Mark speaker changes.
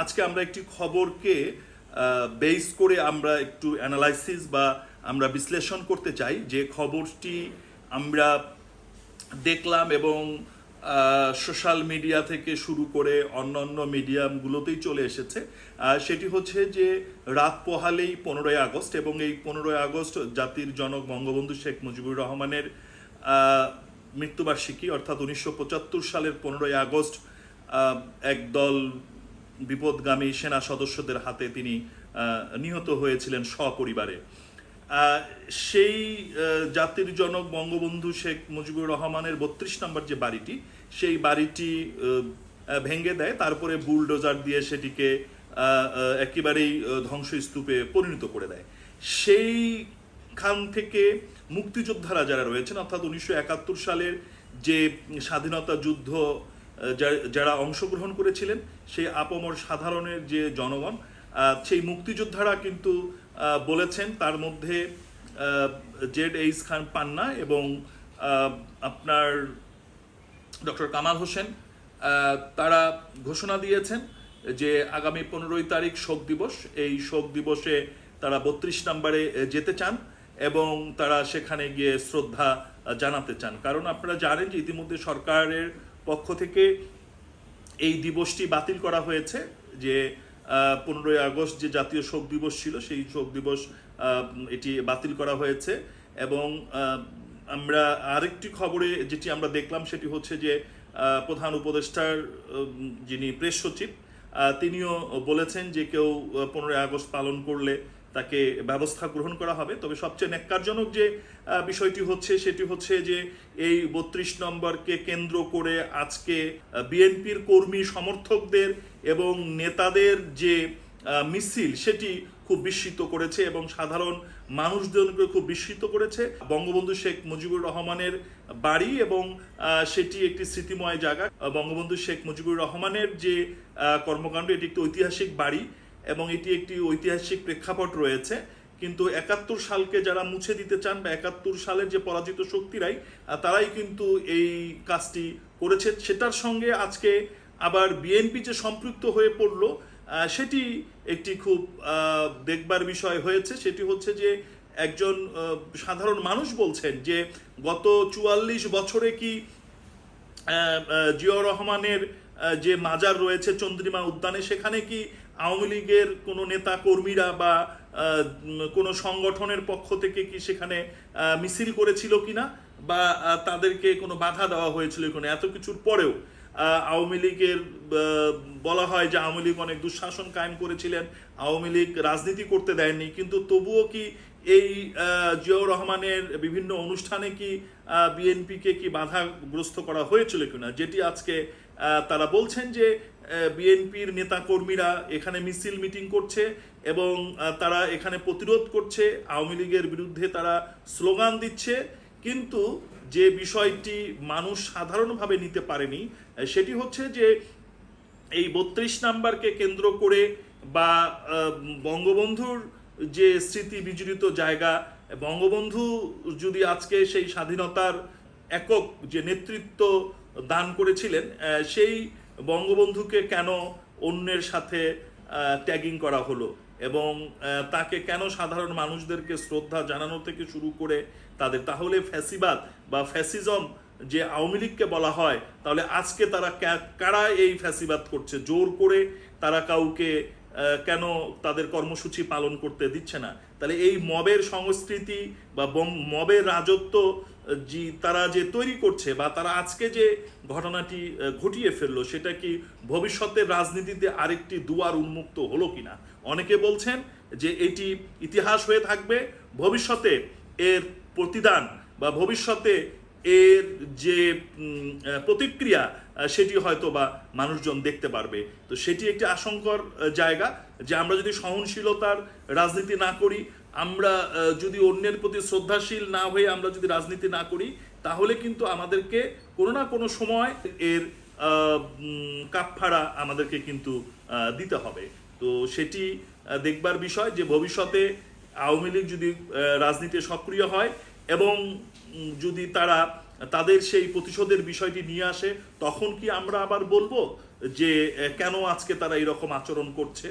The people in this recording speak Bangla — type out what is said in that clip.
Speaker 1: আজকে আমরা একটি খবরকে বেস করে আমরা একটু অ্যানালাইসিস বা আমরা বিশ্লেষণ করতে চাই। যে খবরটি আমরা দেখলাম এবং সোশ্যাল মিডিয়া থেকে শুরু করে অন্যান্য মিডিয়ামগুলোতেই চলে এসেছে। সেটি হচ্ছে যে রাত পোহালেই পনেরোই আগস্ট এবং এই পনেরোই আগস্ট জাতির জনক বঙ্গবন্ধু শেখ মুজিবুর রহমানের মৃত্যুবার্ষিকী, অর্থাৎ উনিশশো পঁচাত্তর সালের পনেরোই আগস্ট একদল বিপদগামী সেনা সদস্যদের হাতে তিনি নিহত হয়েছিলেন সপরিবারে। সেই জাতির জনক বঙ্গবন্ধু শেখ মুজিবুর রহমানের বত্রিশ নম্বর যে বাড়িটি, সেই বাড়িটি ভেঙে দেয়, তারপরে বুলডোজার দিয়ে সেটিকে একেবারেই ধ্বংসস্তূপে পরিণত করে দেয়। সেইখান থেকে মুক্তিযোদ্ধারা যারা রয়েছেন, অর্থাৎ উনিশশো একাত্তর সালের যে স্বাধীনতা যুদ্ধ যারা অংশগ্রহণ করেছিলেন, সেই আপমর সাধারণের যে জনগণ সেই মুক্তিযোদ্ধারা কিন্তু বলেছেন তার মধ্যে জেড এইস খান পান্না এবং আপনার ডক্টর কামাল হোসেন তারা ঘোষণা দিয়েছেন যে আগামী পনেরোই তারিখ শোক দিবস। এই শোক দিবসে তারা বত্রিশ নম্বরে যেতে চান এবং তারা সেখানে গিয়ে শ্রদ্ধা জানাতে চান। কারণ আপনারা জানেন যে ইতিমধ্যে সরকারের পক্ষ থেকে এই দিবসটি বাতিল করা হয়েছে যে পনেরোই আগস্ট যে জাতীয় শোক দিবস ছিল, সেই শোক দিবস এটি বাতিল করা হয়েছে এবং আমরা আরেকটি খবরে যেটি আমরা দেখলাম সেটি হচ্ছে যে প্রধান উপদেষ্টার যিনি প্রেস সচিব তিনিও বলেছেন যে কেউ পনেরোই আগস্ট পালন করলে তাকে ব্যবস্থা গ্রহণ করা হবে। তবে সবচেয়ে ন্যাক্কারজনক যে বিষয়টি হচ্ছে, সেটি হচ্ছে যে, এই বত্রিশ নম্বরকে কেন্দ্র করে আজকে বিএনপির কর্মী সমর্থকদের এবং নেতাদের যে মিছিল, সেটি খুব বিস্মিত করেছে এবং সাধারণ মানুষজনকে খুব বিস্মিত করেছে। বঙ্গবন্ধু শেখ মুজিবুর রহমানের বাড়ি এবং সেটি একটি স্মৃতিময় জায়গা। বঙ্গবন্ধু শেখ মুজিবুর রহমানের যে কর্মকাণ্ড, এটি একটি ঐতিহাসিক বাড়ি। এবং এটি একটি ঐতিহাসিক প্রেক্ষাপট রয়েছে। কিন্তু একাত্তর সালকে যারা মুছে দিতে চান বা একাত্তর সালের যে পরাজিত শক্তিরাই তারাই কিন্তু এই কাজটি করেছে। সেটার সঙ্গে আজকে আবার বিএনপি যে সম্পৃক্ত হয়ে পড়ল সেটি একটি খুব দেখবার বিষয় হয়েছে। সেটি হচ্ছে যে একজন সাধারণ মানুষ বলছেন যে গত চুয়াল্লিশ বছরে কি আহ, রহমানের যে মাজার রয়েছে চন্দ্রিমা উদ্যানে সেখানে কি আওয়ামী লীগের কোনো নেতা কর্মীরা বা কোনো সংগঠনের পক্ষ থেকে কি সেখানে মিছিল করেছিল কিনা বা তাদেরকে কোনো বাধা দেওয়া হয়েছিল কিনা? এত কিছুর পরেও আওয়ামী লীগের বলা হয় যে আওয়ামী লীগ অনেক দুঃশাসন কায়েম করেছিলেন, আওয়ামী লীগ রাজনীতি করতে দেয়নি, কিন্তু তবুও কি এই জিয়াউর রহমানের বিভিন্ন অনুষ্ঠানে কি বিএনপিকে কি বাধাগ্রস্ত করা হয়েছিল কিনা? যেটি আজকে তারা বলছেন যে বিএনপির নেতা কর্মীরা এখানে মিছিল মিটিং করছে এবং তারা এখানে প্রতিরোধ করছে। আওয়ামী লীগের বিরুদ্ধে তারা স্লোগান দিচ্ছে। কিন্তু যে বিষয়টি মানুষ সাধারণভাবে নিতে পারেনি সেটি হচ্ছে যে এই বত্রিশ নাম্বারকে কেন্দ্র করে বা বঙ্গবন্ধুর যে স্মৃতি বিজড়িত জায়গা, বঙ্গবন্ধু যদি আজকে সেই স্বাধীনতার একক যে নেতৃত্ব দান করেছিলেন সেই বঙ্গবন্ধুকে কেন অন্যের সাথে ট্যাগিং করা হলো এবং তাকে কেন সাধারণ মানুষদেরকে শ্রদ্ধা জানানো থেকে শুরু করে তাদের? তাহলে ফ্যাসিবাদ বা ফ্যাসিজম যে আওয়ামী লীগকে বলা হয়, তাহলে আজকে তারা কারা এই ফ্যাসিবাদ করছে? জোর করে তারা কাউকে কেন তাদের কর্মসূচি পালন করতে দিচ্ছে না? তাহলে এই মবের সংস্কৃতি বা, মবের রাজত্ব জি, তারা যে তৈরি করছে বা তারা আজকে যে ঘটনাটি ঘটিয়ে ফেলল, সেটা কি ভবিষ্যতের রাজনীতিতে আরেকটি দুয়ার উন্মুক্ত হলো কিনা? অনেকে বলছেন যে এটি ইতিহাস হয়ে থাকবে, ভবিষ্যতে এর প্রতিদান বা ভবিষ্যতে এর যে প্রতিক্রিয়া সেটি হয়তো বা মানুষজন দেখতে পারবে। তো সেটি একটি আশঙ্কর জায়গা যে আমরা যদি সহনশীলতার রাজনীতি না করি আমরা যদি অন্যের প্রতি শ্রদ্ধাশীল না হয়ে আমরা যদি রাজনীতি না করি, তাহলে কিন্তু আমাদেরকে কোনো না কোনো সময় এর কাপফাড়া আমাদেরকে কিন্তু দিতে হবে। তো সেটি দেখবার বিষয় যে ভবিষ্যতে আওয়ামী লীগ যদি রাজনীতি সক্রিয় হয় এবং যদি তারা তাদের সেই প্রতিশোধের বিষয়টি নিয়ে আসে, তখন কি আমরা আবার বলব যে কেন আজকে তারা এরকম আচরণ করছে?